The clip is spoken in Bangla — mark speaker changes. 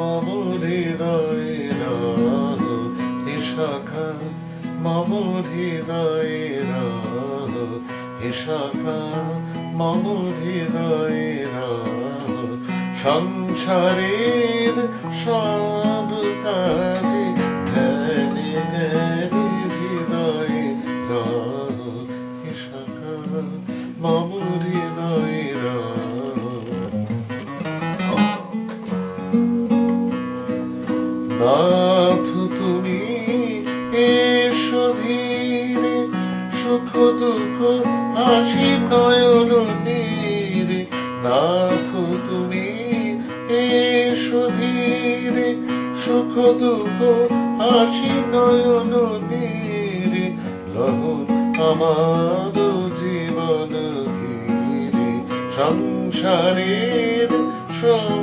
Speaker 1: মম হৃদয়ের হে শাখা, মম হৃদয়ের হে শাখা, মম হৃদয়ের সংসারের সব কাজে ধ্যানে জ্ঞানে হৃদয়ে হে নাথ, তুমি এসো ধীরে, সুখ, দুঃখ, হাসি, নয়ন, নীরে। নাথ, তুমি এসো ধীরে, সুখ, দুঃখ, হাসি, নয়ন, নীরে। লহ আমার জীবন ঘিরে, সংসারের সব